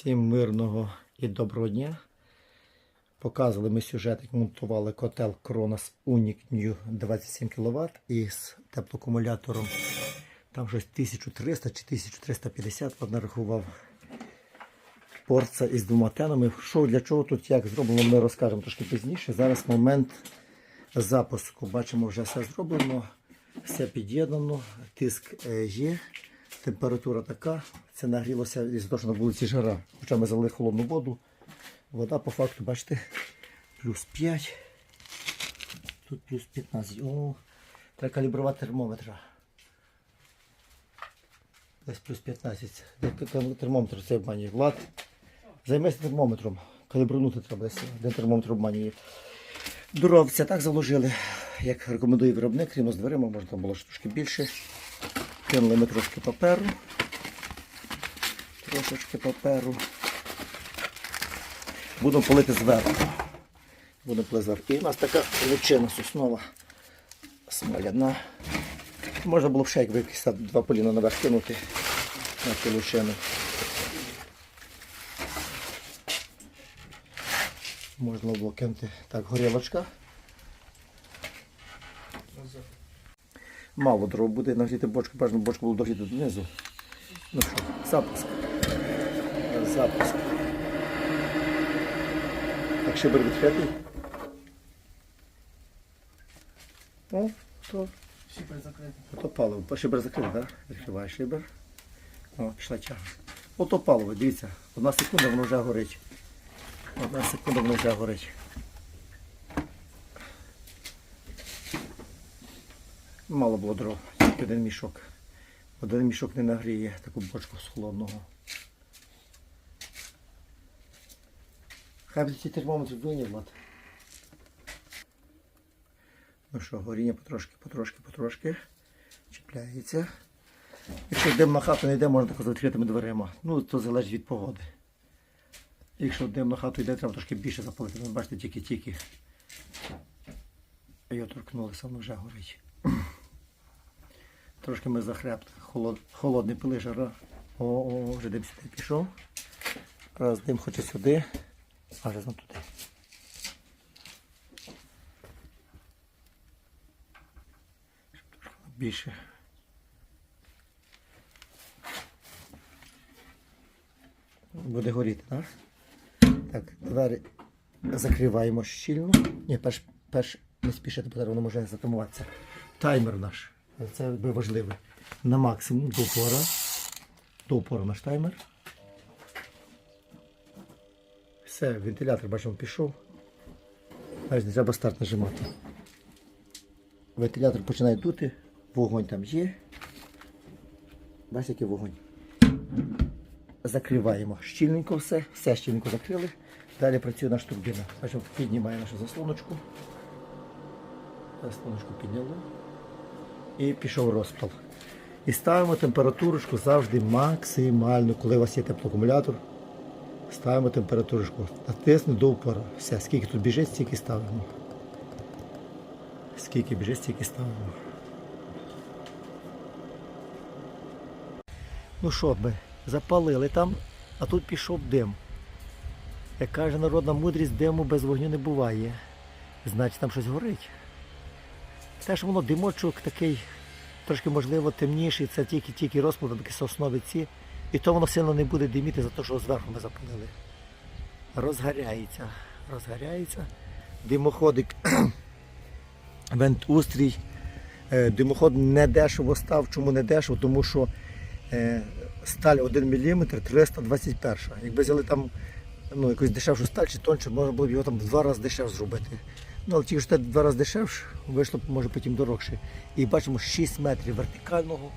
Всім мирного і доброго дня. Показували ми сюжет, як монтували котел Kronos Unic New 27 кВт із теплоакумулятором. Там щось 1300 чи 1350 от нарахував. Порца із двома тенами. Що для чого тут як зроблено, ми розкажемо трошки пізніше. Зараз момент запуску. Бачимо, вже все зроблено, все під'єднано, тиск е, є, температура така. Це нагрілося із того, що на вулиці жара. Хоча ми залили холодну воду. Вода по факту, бачите, плюс 5. Тут плюс 15. О, треба калібрувати термометра. Десь плюс 15. Термометр цей обманює? Влад, займайся термометром. Калібрунути треба десь. Де термометр обманює. Дуровця так заложили, як рекомендує виробник, рівно з дверима, може там було трошки більше. Кинули ми трошки паперу. Трошечки паперу. Будемо полити зверху. Будемо полити зверху. І у нас така лучина соснова смоляна. Можна було б ще як якісь два поліна наверх кинути на цю лучину. Можна було кинути так, горілочка. Мало дров буде нагріти бочку, бажано бочку було догріти донизу. Ну що, запуск. Запуск. Так, шибер відкритий. О, то, Шипер закритий. ото паливо. Шибер закритий, так? Відкривай шибер. О, пішла тяга. Ото паливо, дивіться. Одна секунда, воно вже горить. Одна секунда, воно вже горить. Мало було дров, тільки один мішок. Один мішок не нагріє таку бочку з холодного. Хай би ці термометри дує, Ну що, горіння потрошки, потрошки, потрошки. Чіпляється. Якщо дим на хату не йде, можна так з відкритими дверима. Ну, то залежить від погоди. Якщо дим на хату йде, треба трошки більше запалити. Ви бачите, тільки-тільки. Його торкнулося, воно вже горить. Трошки ми захребли. Холод... Холодний пили жара. О, о, вже дим сюди пішов. Раз дим хоче сюди, а знов туди. Щоб трошки Більше. Буде горіти, так? Так, двері закриваємо щільно. Ні, перш, перш не спішити, бо воно може затамуватися. Таймер наш. Це якби важливо. На максимум до упора. До упора наш таймер. Все, вентилятор, бачимо, пішов. Навіть не треба старт нажимати. Вентилятор починає дути, вогонь там є. Бачите, який вогонь. Закриваємо щільненько все, все щільненько закрили. Далі працює наша турбіна. Бачимо, піднімає нашу заслоночку. Заслоночку підняли. І пішов розпал. І ставимо температурочку завжди максимально, коли у вас є теплоакумулятор. Ставимо температурочку. Натисни до упора. Все, скільки тут біжить, стільки ставимо. Скільки біжить, стільки ставимо. Ну що ми, запалили там, а тут пішов дим. Як каже народна мудрість, диму без вогню не буває. Значить там щось горить. Те, що воно димочок такий, трошки можливо темніший, це тільки тільки розпал, такі соснові ці. І то воно сильно не буде диміти за те, що зверху ми запалили. Розгаряється, розгаряється. Димоходик, вентустрій. Е, Димоход не дешево став. Чому не дешево? Тому що е, сталь 1 мм 321. Якби взяли там ну, якусь дешевшу сталь чи тонше, можна було б його там в два рази дешевше зробити. Ну, але тільки що те два рази дешевше, вийшло може потім дорогше. І бачимо 6 метрів вертикального,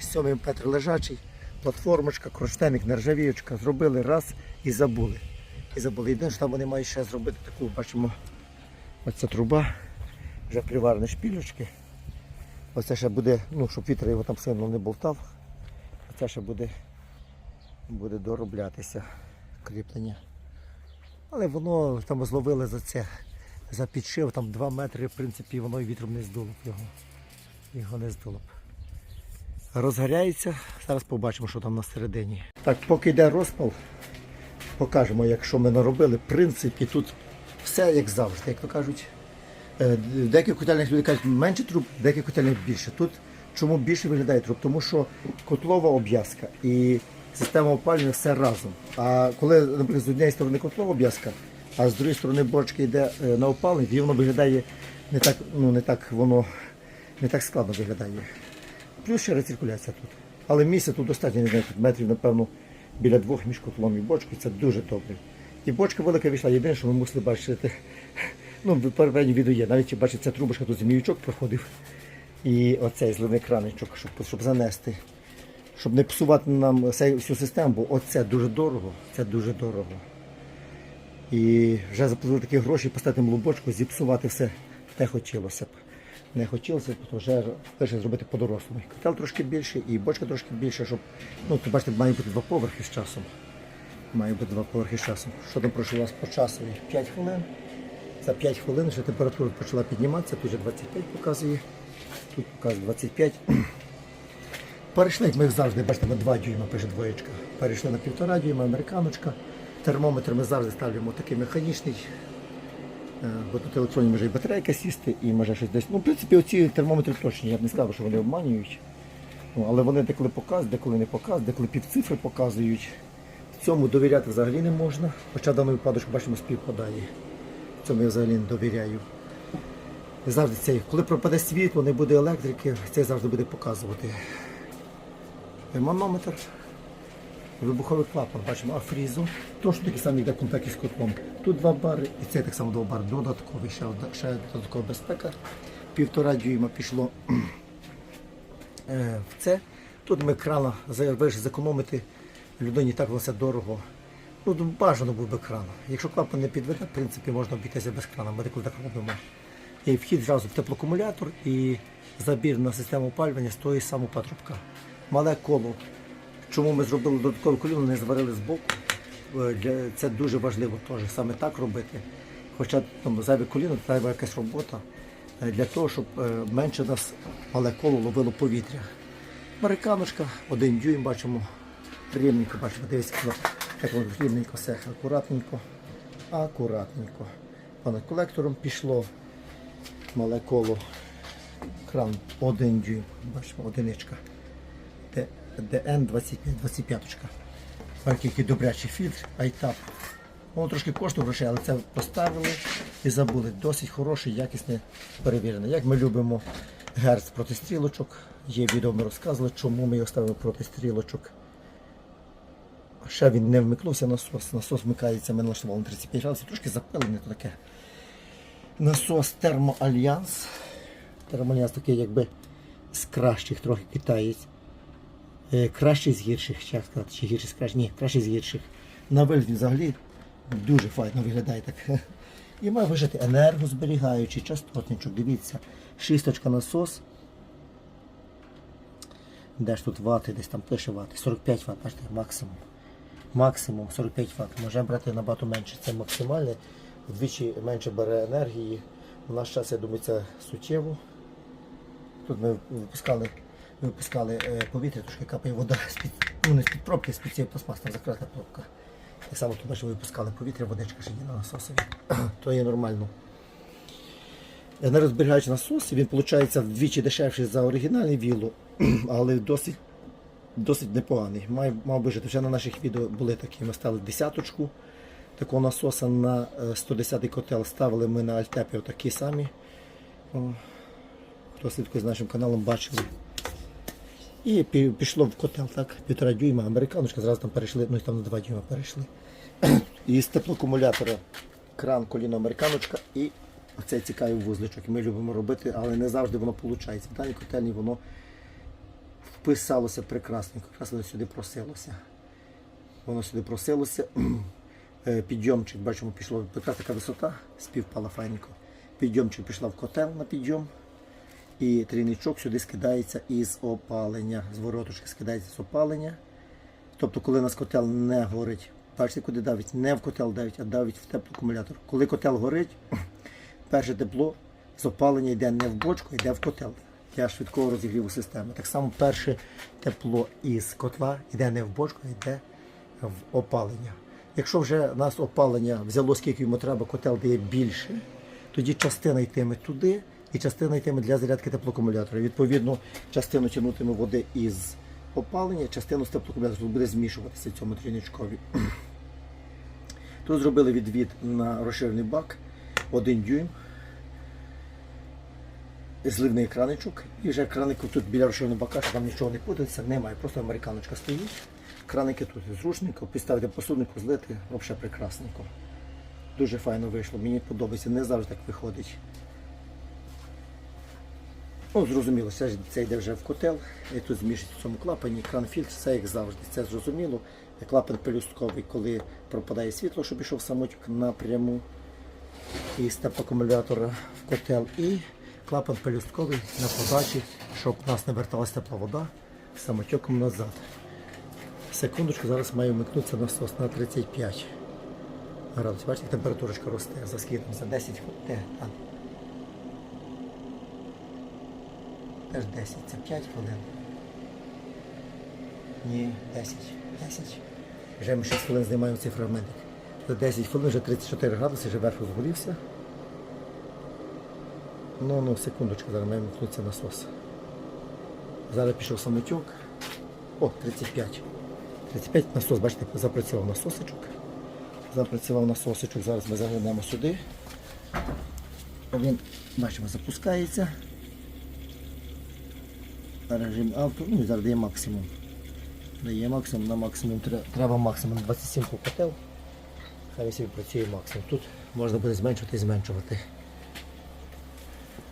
7 метр лежачий, платформочка, кронштейник, нержавіючка. Зробили раз і забули. І забули. Єдине, що там вони мають ще зробити таку, бачимо, оця труба, вже приварені шпілючки. Оце ще буде, ну, щоб вітер його там сильно не болтав. Оце ще буде, буде дороблятися кріплення. Але воно там зловили за це, за підшив, там 2 метри, в принципі, воно і вітром не здуло його. Його не здуло. Розгоряється, зараз побачимо, що там на середині. Так, поки йде розпал, покажемо, як що ми наробили. В принципі, тут все як завжди, як то кажуть. Е, В деяких котельних люди кажуть менше труб, в деяких котельних більше. Тут чому більше виглядає труб? Тому що котлова обв'язка і система опалення все разом. А коли, наприклад, з однієї сторони котлова обв'язка, а з другої сторони бочка йде е, на опалення, тоді воно виглядає не так, ну не так воно не так складно виглядає. Плюс ще рециркуляція тут. Але місця тут достатньо, не знаю, метрів, напевно, біля двох між котлом і бочкою. Це дуже добре. І бочка велика вийшла. Єдине, що ми мусили бачити. Ну, в передньому відео є. Навіть бачите, ця трубочка тут зміючок проходив. І оцей зливний краничок, щоб, щоб занести. Щоб не псувати нам всю систему, бо оце дуже дорого. Це дуже дорого. І вже заплатили такі гроші, поставити молобочку, зіпсувати все не хотілося б. Не хотілося б, то вже перше зробити по-дорослому. Котел трошки більший і бочка трошки більша, щоб. Ну, то бачите, має бути два поверхи з часом. Має бути два поверхи з часом. Що там пройшло у вас по часу? 5 хвилин. За 5 хвилин вже температура почала підніматися, тут вже 25 показує, тут показує 25. Перейшли, як ми завжди, бачите, на 2 дюйма пише двоєчка. Перейшли на півтора дюйма, американочка. Термометр ми завжди ставимо такий механічний. Е, Бо тут електронні може і батарейка сісти, і може щось десь. Ну, в принципі, оці термометри точні, я б не сказав, що вони обманюють. Ну, але вони деколи показують, деколи не показують, деколи півцифри показують. В цьому довіряти взагалі не можна. Хоча дану випадочку бачимо співпадає. В цьому я взагалі не довіряю. Завжди цей, коли пропаде світло, не буде електрики, цей завжди буде показувати. Манометр, вибуховий клапан, бачимо, афрізу. Точно такий самий йде комплект із котлом. Тут два бари і цей так само два бари. Додатковий, ще, ще додаткова безпека. Півтора дюйма пішло е, в це. Тут ми крана вирішили зекономити. Людині так все дорого. Ну, бажано був би кран. Якщо клапан не підведе, в принципі, можна обійтися без крана. Ми так робимо. І вхід зразу в теплоакумулятор і забір на систему опалювання з тої самої патрубка. Мале коло. Чому ми зробили додаткове коліно, не зварили збоку. Е, для- Це дуже важливо теж саме так робити. Хоча там зайве коліно, треба якась робота е, для того, щоб е, менше нас мале коло ловило повітря. Американочка, один дюйм бачимо, рівненько бачимо, дивіться, як воно рівненько все, акуратненько, акуратненько. Понад колектором пішло мале коло, кран один дюйм, бачимо, одиничка. Д- ДН 25, 25. Який добрячий фільтр, айтап. Воно трошки коштує грошей, але це поставили і забули. Досить хороший, якісне, перевірене. Як ми любимо герц проти стрілочок. Є відео, ми розказували, чому ми його ставимо проти стрілочок. Ще він не вмикнувся насос. Насос вмикається, ми налаштували на 35 градусів, трошки запилене то таке. Насос Термоальянс. Термоальянс такий якби з кращих трохи китаєць. Е, Кращий з гірших, як сказати, чи гірший з кращих? Ні, кращий з гірших. На вигляд взагалі дуже файно виглядає так. І має вижити енергозберігаючий частотничок. Дивіться, шісточка насос. Де ж тут вати, десь там пише вати. 45 Вт, бачите, максимум. Максимум 45 Вт. Можемо брати набагато менше. Це максимальне. Вдвічі менше бере енергії. У наш час, я думаю, це суттєво. Тут ми випускали, випускали е, повітря, трошки капає вода з-під, ну не з-під пробки, з-під цієї пластмаси, закрита пробка. Так само тут бачимо, випускали повітря, водичка ще є на насосові. То є нормально. Енергозберігаючий насос, він виходить вдвічі дешевший за оригінальний віло, але досить, досить непоганий. Має, мав би жити. Вже на наших відео були такі. Ми ставили десяточку такого насоса на е, 110-й котел. Ставили ми на альтепі отакі самі. Хто слідкує з нашим каналом, бачили. І пішло в котел, так, півтора дюйма, американочка, зразу там перейшли, ну і там на два дюйма перейшли. І з теплоакумулятора кран, коліно, американочка і оцей цікавий вузличок. Ми любимо робити, але не завжди воно виходить. В даній котельні воно вписалося прекрасненько, якраз воно сюди просилося. Воно сюди просилося. Е, Підйомчик, бачимо, пішло така висота, співпала файненько. Підйомчик пішла в котел на підйом. І трійничок сюди скидається із опалення. З воротушки скидається з опалення. Тобто, коли у нас котел не горить, бачите, куди давить? Не в котел давить, а давить в теплоакумулятор. Коли котел горить, перше тепло з опалення йде не в бочку, йде в котел для швидкого розігріву системи. Так само перше тепло із котла йде не в бочку, йде в опалення. Якщо у нас опалення взяло, скільки йому треба, котел дає більше, тоді частина йтиме туди і частина йтиме для зарядки теплоакумулятора. Відповідно, частину тягнутиме води із опалення, частину з теплоакумулятора буде змішуватися цьому трійничкові. Тут зробили відвід на розширений бак, один дюйм, зливний краничок. І вже кранику тут біля розширеного бака, що там нічого не путається, немає. Просто американочка стоїть. Краники тут зручненько, підставити посуднику, злити, взагалі прекрасненько. Дуже файно вийшло, мені подобається, не завжди так виходить. Ну, зрозуміло, це, це йде вже в котел, і тут змішується в цьому клапані, кран фільтр, все як завжди, це зрозуміло. Клапан пелюстковий, коли пропадає світло, щоб пішов самотік напряму із теплоакумулятора в котел. І клапан пелюстковий на подачі, щоб у нас не верталася тепла вода самотеком назад. Секундочку, зараз маю вмикнутися насос на 35 градусів. Бачите, температурочка росте. За скільки? За 10 хвилин. Там. Теж 10, це 5 хвилин. Ні, 10. 10. Вже ми 6 хвилин знімаємо цей фрагментик. За 10 хвилин вже 34 градуси, вже верх розгорівся. Ну, ну, секундочку, зараз має вмикнутися насос. Зараз пішов самотюк. О, 35. 35 насос, бачите, запрацював насосичок. Запрацював насосичок. Зараз ми заглянемо сюди. Він, бачимо, запускається. Режим авто, ну і зараз дає максимум. Дає максимум на максимум. Треба максимум 27 по котел. Хай собі працює максимум. Тут можна буде зменшувати і зменшувати.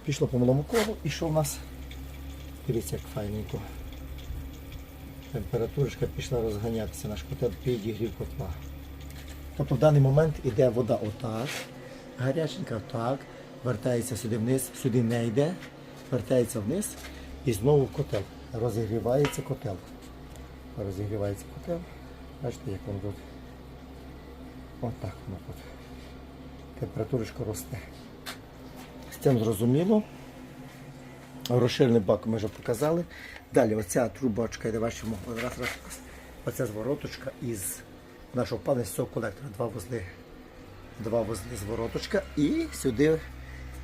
Пішло по малому колу і що в нас? Дивіться, як файненько. Температурочка пішла розганятися, наш котел підігрів котла. Тобто в даний момент іде вода отак, гаряченька отак, вертається сюди вниз, сюди не йде, вертається вниз і знову котел. Розігрівається котел. Розігрівається котел. Бачите, як він тут. Отак воно тут. Температурочка росте. З цим зрозуміло. Розширений бак ми вже показали. Далі оця трубочка, де бачимо, раз, раз. Оця звороточка із нашого пана колектора. Два вузли. Два вузли звороточка. І сюди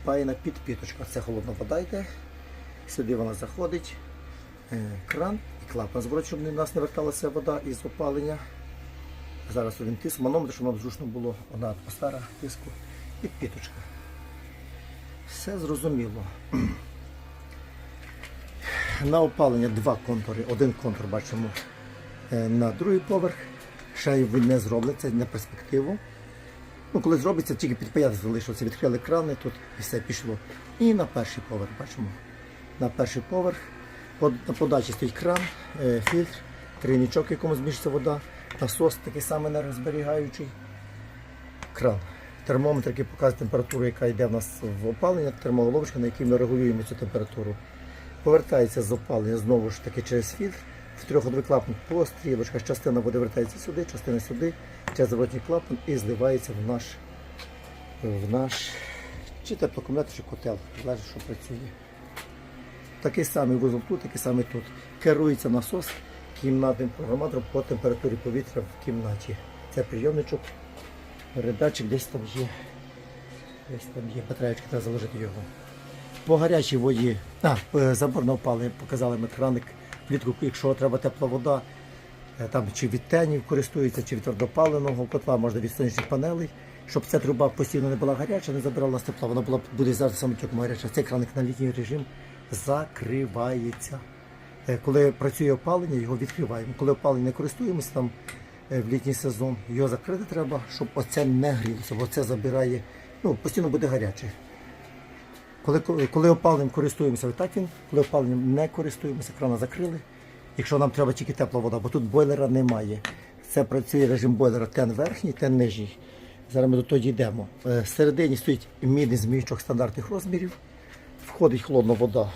впаяна підпіточка. Це холодна вода. Сюди вона заходить. Е, Кран і клапан зворот, щоб у нас не верталася вода із опалення. Зараз один тиск, манометр, щоб нам зручно було одна атмосфера тиску і підпіточка. Все зрозуміло. На опалення два контури. Один контур бачимо е, на другий поверх. Ще він не це на перспективу. Ну, коли зробиться, тільки підпаяти залишилося, відкрили крани тут і все пішло. І на перший поверх бачимо. На перший поверх. На подачі стоїть кран, е, фільтр, трійничок, в якому змішується вода, насос такий самий енергозберігаючий. Кран. Термометр, який показує температуру, яка йде в нас в опалення, термоголовочка, на якій ми регулюємо цю температуру. Повертається з опалення знову ж таки через фільтр. В трьохходовий клапан по стрілочках. Частина води вертається сюди, частина сюди, через зворотній клапан і зливається в наш, в наш чи теплоакумулятор, чи котел, залежить, що працює. Такий самий вузол тут, такий самий тут. Керується насос кімнатним програматором по температурі повітря в кімнаті. Це прийомничок, передатчик десь там є. Десь там є, батареєчки, треба заложити його. По гарячій воді, а, е, забор на показали ми краник, влітку, якщо треба тепла вода, е, там чи від тенів користується, чи від твердопаленого котла, можна від сонячних панелей, щоб ця труба постійно не була гаряча, не забирала нас тепла, вона була буде завжди самотеком гаряча. Цей краник на літній режим закривається. Е, Коли працює опалення, його відкриваємо. Коли опалення не користуємося там е, в літній сезон, його закрити треба, щоб оце не грілося, бо це забирає, ну, постійно буде гаряче. Коли, коли опаленням користуємося, так він, коли опаленням не користуємося, крана закрили. Якщо нам треба тільки тепла вода, бо тут бойлера немає. Це працює режим бойлера тен верхній, тен нижній. Зараз ми до того дійдемо. Е, Всередині стоїть мідний змійчок стандартних розмірів. Входить холодна вода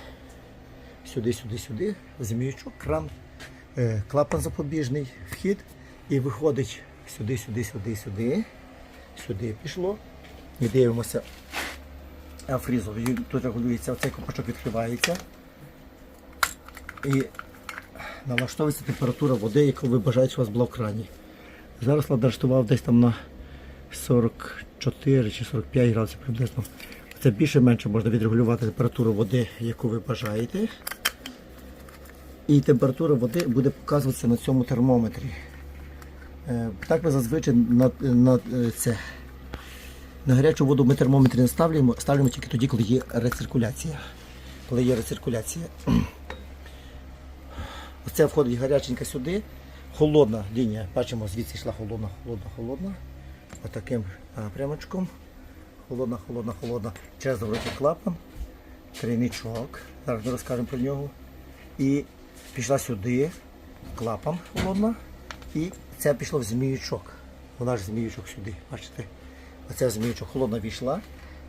сюди, сюди, сюди, змійчок, кран, е, клапан запобіжний, вхід і виходить сюди, сюди, сюди, пішло. І дивимося фрізу. Тут регулюється, оцей копачок відкривається. І налаштовується температура води, яку ви бажаєте, щоб у вас була в крані. Зараз налаштував десь там на 44 чи 45 градусів приблизно. Це більше-менше можна відрегулювати температуру води, яку ви бажаєте. І температура води буде показуватися на цьому термометрі. Е, Так ми зазвичай на, на е, це. На гарячу воду ми термометри не ставляємо, ставляємо тільки тоді, коли є рециркуляція. Коли є рециркуляція. Оце входить гаряченька сюди, холодна лінія. Бачимо, звідси йшла холодна, холодна, холодна. Отаким а, прямочком. Холодна, холодна, холодна. Через зворотний клапан, трійничок. Зараз ми розкажемо про нього. І пішла сюди, клапан холодна. І це пішло в зміючок. Вона ж зміючок сюди. Бачите? Оця зміючок холодна війшла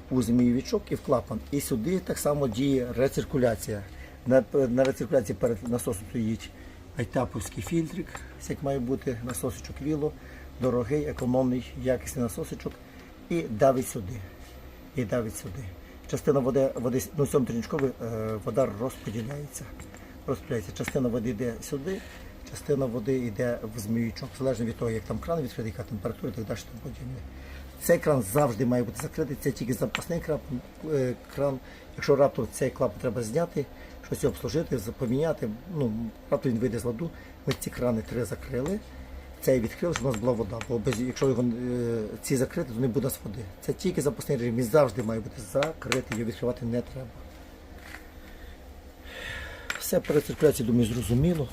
у зміючок і в клапан. І сюди так само діє рециркуляція. На, на рециркуляції перед насосом стоїть айтаповський фільтрик, як має бути насосичок віло, дорогий, економний, якісний насосичок. І давить сюди. І давить сюди. Частина води, води ну, е, вода розподіляється. розподіляється. Частина води йде сюди, частина води йде в зміючок, залежно від того, як там кран відкритий, яка температура і так далі. тому подібне. Цей кран завжди має бути закритий, це тільки запасний кран. Якщо раптом цей клапан треба зняти, щось обслужити, поміняти, ну, раптом він вийде з ладу, ми ці крани три закрили. Цей відкрили, щоб у нас була вода. Бо без, якщо його е, ці закрити, то не буде нас води. Це тільки запасний режим. Він завжди має бути закритий, його відкривати не треба. Все циркуляцією, думаю, зрозуміло.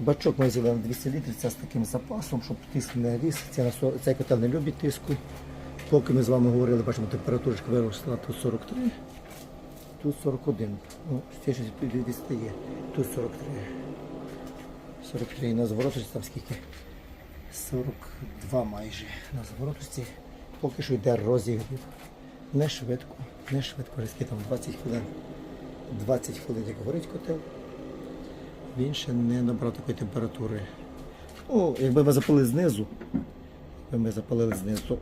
Бачок ми взяли на 200 літрів, це з таким запасом, щоб тиск не ріс. Цей, котел не любить тиску. Поки ми з вами говорили, бачимо, температура виросла тут 43, тут 41. Ну, щось відстає. Тут 43. 43 на зворотості там скільки? 42 майже. На зворотості поки що йде розігрів. Не швидко, не швидко, різки там 20 хвилин. 20 хвилин, як горить котел. Він ще не набрав такої температури. Ну, якби ми запалили знизу, якби ми запалили знизу, то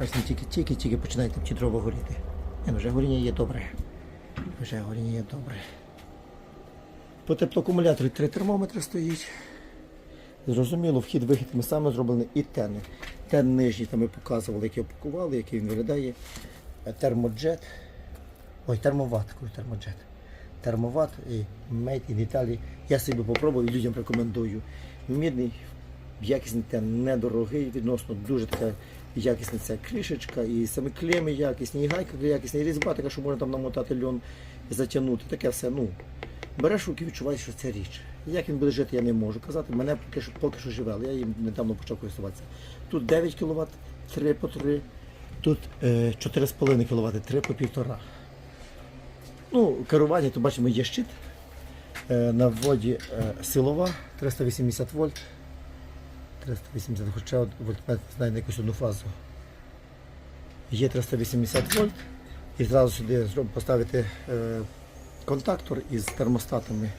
бачите, тільки-тільки-тільки починають там ті дрова горіти. Ну, вже горіння є добре. Вже горіння є добре. По теплоакумуляторі три термометри стоїть. Зрозуміло, вхід-вихід ми саме зробили і тени. Тен нижній там ми показували, який опакували, який він виглядає. Термоджет. Ой, термоват, кажу, термоджет. Термоват і Made in Italy. Я собі попробую і людям рекомендую. Мідний, якісний тен, недорогий, відносно дуже така якісна ця кришечка, і самі клеми якісні, і гайка якісна, і різьба така, що можна там намотати льон затягнути. Таке все. ну, Береш руки, відчуваєш, що це річ. Як він буде жити, я не можу казати. Мене поки що, поки що живе, але я їм недавно почав користуватися. Тут 9 кВт, 3 по 3, тут е, 4,5 кВт, 3 по 1,5. Ну, керування, то бачимо, є щит. Е, на вводі е, силова 380 вольт. 380, хоча вольтметр знає на якусь одну фазу. Є 380 вольт. І зразу сюди поставити е, контактор із термостатами.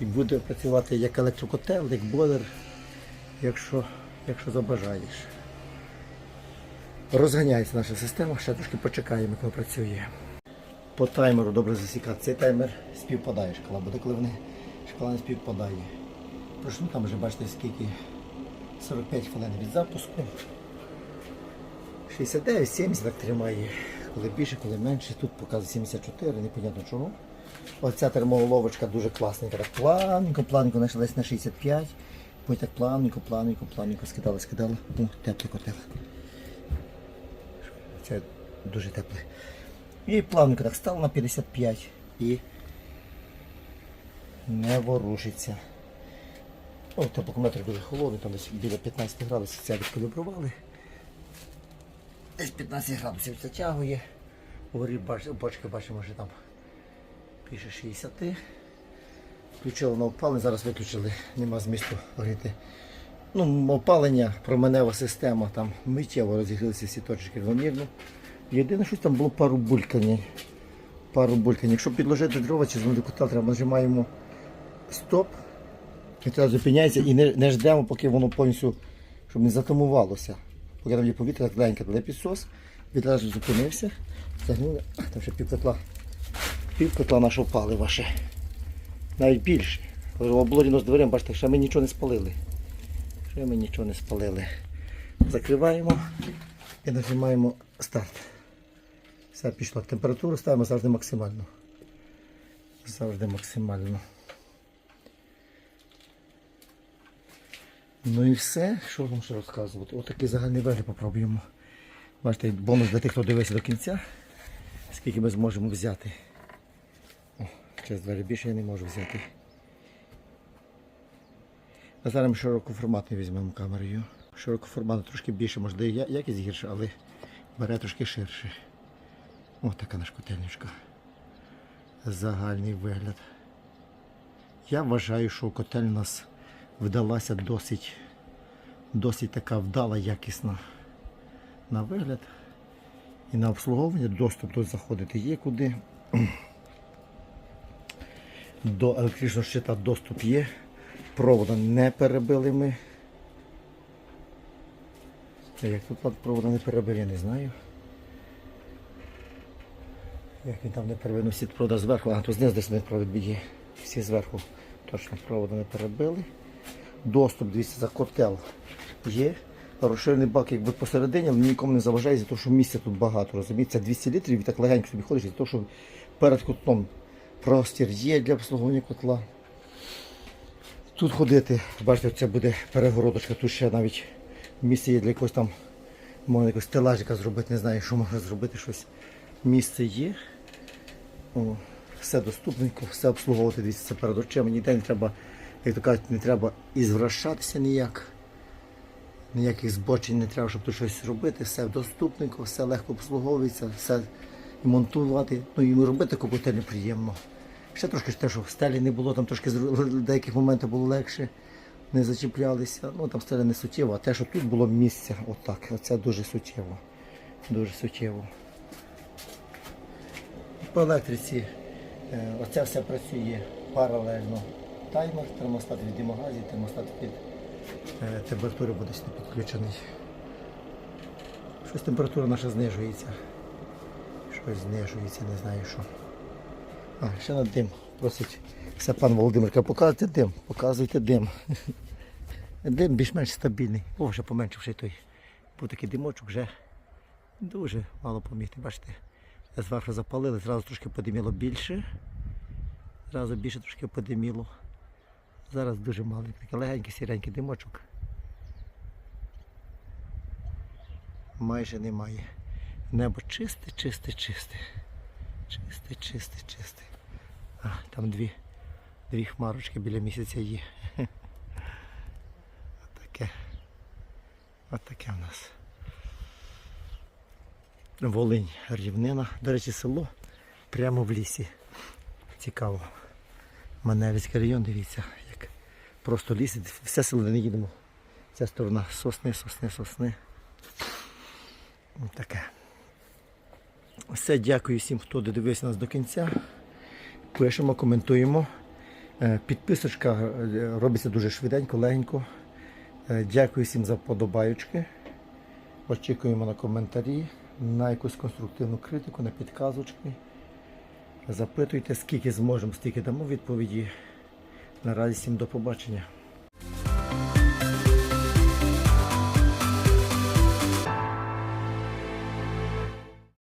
І буде працювати як електрокотел, як бойлер, якщо, якщо забажаєш. Розганяється наша система, ще трошки почекаємо, коли працює. По таймеру добре засікати. Цей таймер співпадає шкала, буде коли вони шкала не співпадає. Тож ну, там вже бачите скільки 45 хвилин від запуску. 69-70 так тримає. Коли більше, коли менше. Тут показує 74, непонятно чому. Оця термоголовочка дуже класненька. Так плавненько, плавненько знайшла десь на 65. Потім так плавненько, плавненько, плавненько скидала, скидала. Ну, теплий котел. Це дуже теплий. І плавненько так стало на 55 і не ворушиться. О, теплокометр дуже холодний, там десь біля 15 градусів це відкалібрували. Десь 15 градусів затягує. Вгорі бач- бочки бачимо, що там більше 60. Включили на опалення, зараз виключили, нема змісту горіти. Ну, опалення, променева система, там миттєво розігрілися всі точки рівномірно. Єдине, що там було пару булькань. Пару булькань. Якщо підложити дрова чи змити котел, треба нажимаємо стоп. Котел зупиняється і не, не ждемо, поки воно повністю, щоб не затамувалося. Поки там є повітря, так легенько дали підсос, відразу зупинився, загнули, там ще пів котла, пів котла нашого палива ще. Навіть більше. Обложено з дверем, бачите, ще ми нічого не спалили. Що ми нічого не спалили. Закриваємо і нажимаємо старт. Все пішло. Температуру ставимо завжди максимально. Завжди максимально. Ну і все, що вам ще розказувати. Отакий загальний вигляд попробуємо. Бачите, бонус для тих, хто дивився до кінця. Скільки ми зможемо взяти. Через двері більше я не можу взяти. А зараз широкоформатний візьмемо камерою. Широкоформатний трошки більше, може якість гірша, але бере трошки ширше. Ось така наш котельничка. Загальний вигляд. Я вважаю, що котель у нас вдалася досить, досить така вдала, якісна на вигляд. І на обслуговування доступ тут заходити є куди. До електричного щита доступ є. Провода не перебили ми. Як тут провода не перебили, я не знаю. Як він там не перебив, ну всі провода зверху, а то знизу десь не провід є. Всі зверху точно провода не перебили. Доступ, дивіться, за котел є. Розширений бак якби посередині, але нікому не заважає, за те, що місця тут багато. Розумієте, це 200 літрів і так легенько собі ходиш, за те, що перед котлом простір є для обслуговування котла. Тут ходити, бачите, це буде перегородочка, тут ще навіть місце є для якогось там, можна якось стелажика зробити, не знаю, що можна зробити, щось. Місце є. О, все доступненько, все обслуговувати, дивіться, це перед очима, ніде не треба, як то кажуть, не треба і звращатися ніяк. Ніяких збочень не треба, щоб тут щось робити, все доступненько, все легко обслуговується, все і монтувати, ну і робити купити неприємно. Ще трошки те, що в стелі не було, там трошки деяких моментах було легше, не зачіплялися. Ну там стеля не суттєво, а те, що тут було місце, отак, оце дуже суттєво. Дуже суттєво. По електриці е, оце все працює паралельно. Таймер, термостат від димогазі, термостат від е, температури буде сюди підключений. Щось температура наша знижується. Щось знижується, не знаю що. А, ще на дим. Просить все пан Володимир, каже, показуйте дим, показуйте дим. Дим більш-менш стабільний. О, вже поменшивши той. Був такий димочок, вже дуже мало помітний. Бачите, зверху запалили, зразу трошки подиміло більше. Зразу більше трошки подиміло. Зараз дуже маленький, такий легенький сіренький димочок. Майже немає. Небо чисте, чисте, чисте. Чисте, чисте, чисте. А, там дві, дві хмарочки біля місяця є. Отаке. Отаке в нас. Волинь, рівнина. До речі, село прямо в лісі. Цікаво. Маневицький район, дивіться, як просто ліс, все село не їдемо. Ця сторона сосни, сосни, сосни. Таке. Все, дякую всім, хто додивився нас до кінця. Пишемо, коментуємо. Е, Підписочка е, робиться дуже швиденько, легенько. Е, Дякую всім за вподобайочки. Очікуємо на коментарі, на якусь конструктивну критику, на підказочки. Запитуйте, скільки зможемо, стільки дамо відповіді. Наразі всім до побачення.